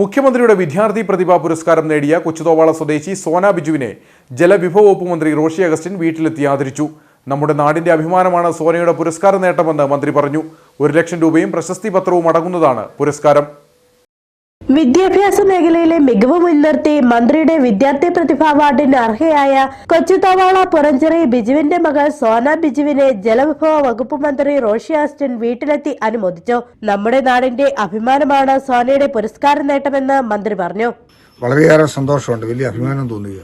മുഖ്യമന്ത്രിയുടെ വിദ്യാർത്ഥി പ്രതിഭാ പുരസ്കാരം നേടിയ കൊച്ചുതോവാള സ്വദേശി സോന ബിജുവിനെ ജലവിഭവ വകുപ്പ് മന്ത്രി റോഷി അഗസ്റ്റിൻ വീട്ടിലെത്തി ആദരിച്ചു. നമ്മുടെ നാടിന്റെ അഭിമാനമാണ് സോനയുടെ പുരസ്കാര നേട്ടമെന്ന് മന്ത്രി പറഞ്ഞു. ഒരു ലക്ഷം രൂപയും പ്രശസ്തി പത്രവും അടങ്ങുന്നതാണ് പുരസ്കാരം. വിദ്യാഭ്യാസ മേഖലയിലെ മികവ് മുൻനിർത്തി മന്ത്രിയുടെ വിദ്യാർത്ഥി പ്രതിഭ അവാർഡിന് അർഹയായ കൊച്ചുതവാള പുറഞ്ചെറി ബിജുവിന്റെ മകൾ സോന ബിജുവിനെ ജലവിഭവ വകുപ്പ് മന്ത്രി റോഷി ആസ്റ്റൻ വീട്ടിലെത്തി അനുമോദിച്ചു. നമ്മുടെ നാടിന്റെ അഭിമാനമാണ് സോനയുടെ പുരസ്കാര നേട്ടമെന്ന് മന്ത്രി പറഞ്ഞു. വളരെയേറെ സന്തോഷമുണ്ട്. വലിയ അഭിമാനം തോന്നുക.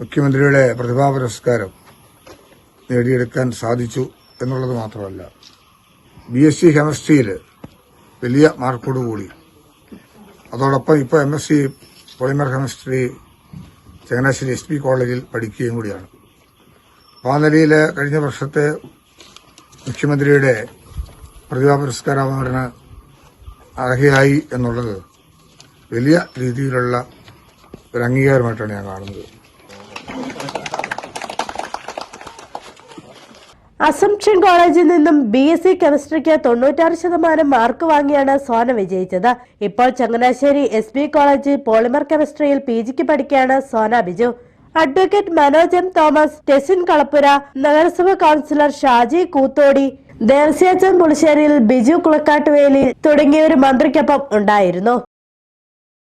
മുഖ്യമന്ത്രിയുടെ പ്രതിഭാ പുരസ്കാരം നേടിയെടുക്കാൻ സാധിച്ചു എന്നുള്ളത് മാത്രമല്ല. ബി എസ് സി കെമിസ്ട്രിയിൽ വലിയ മാർക്കോടുകൂടി അതോടൊപ്പം ഇപ്പോൾ M S C polymer chemistry Changanassery S P കോളേജിൽ പഠിക്കുകയും കൂടിയാണ്. അപ്പോൾ ആ നിലയിൽ കഴിഞ്ഞ വർഷത്തെ മുഖ്യമന്ത്രിയുടെ പ്രതിഭാ പുരസ്കാര അർഹയായി എന്നുള്ളത് വലിയ രീതിയിലുള്ള ഒരു അംഗീകാരമായിട്ടാണ് ഞാൻ കാണുന്നത്. അസംഷൻ കോളേജിൽ നിന്നും ബി എസ് സി കെമിസ്ട്രിക്ക് തൊണ്ണൂറ്റാറ് ശതമാനം മാർക്ക് വാങ്ങിയാണ് സോന വിജയിച്ചത്. ഇപ്പോൾ Changanassery S B college polymer കെമിസ്ട്രിയിൽ P ജിക്ക് പഠിക്കുകയാണ് സോന ബിജു. അഡ്വക്കേറ്റ് മനോജ് എം തോമസ് ടെസിൻ കളപ്പുര നഗരസഭ കൗൺസിലർ ഷാജി കൂത്തോടി ദേവസ്യാച്ചൻ പുളിശ്ശേരിയിൽ ബിജു കുളക്കാട്ടുവേലി തുടങ്ങിയവർ മന്ത്രിക്കൊപ്പം ഉണ്ടായിരുന്നു.